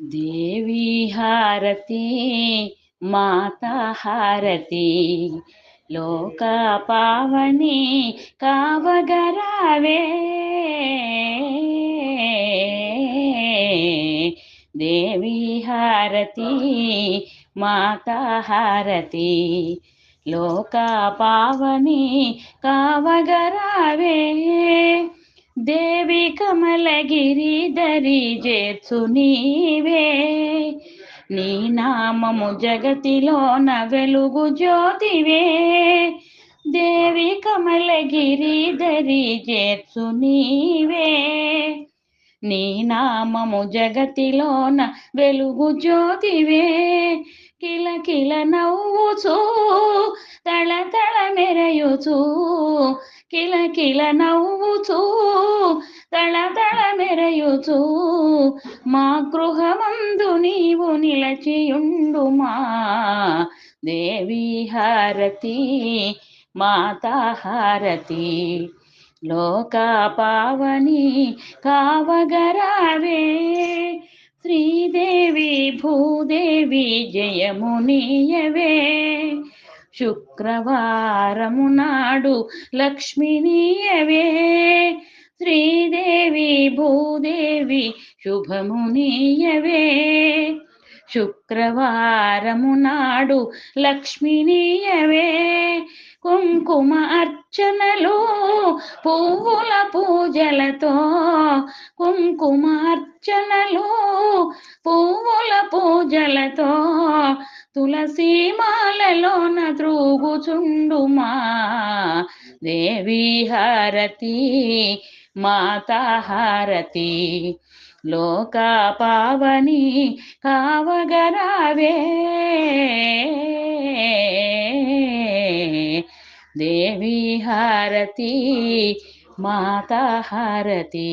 దేవీ హారతి మాతా హారతి. లోక పావని కావగరావే. దేవీ హారతి మాతా హారతి. లోక పావని కావగరావే. దేవి కమలగిరి దరి చేర్చు నీవే. నీ నామము జగతిలోన వెలుగు జ్యోతివే. దేవి కమలగిరి దరి చేర్చు నీవే. నీ నామము జగతిలోన వెలుగు జ్యోతివే. కిల కిల నవ్వుచూ తళ తళ మెరయుచూ కిల కిల నవ్వుచూ తళ తళ మెరయుచూ మా గృహమందు నీవు నిలచియుండుమా దేవి హారతి మాతా హారతి లోక పావని కావగరావే శ్రీదేవి భూదేవి జయమునియవే శుక్రవారము నాడు లక్ష్మినీయవే. శ్రీదేవి భూదేవి శుభమునీయవే. శుక్రవారము నాడు లక్ష్మినీయవే. కుంకుమ అర్చనలు పువ్వుల పూజలతో కుంకుమ అర్చనలు పువ్వుల పూజలతో తులసీమాలలోన త్రూగుచుండుమా? దేవి హారతి మాతా హారతి. లోక పావని కావగరావే. దేవి హారతి మాతా హారతి.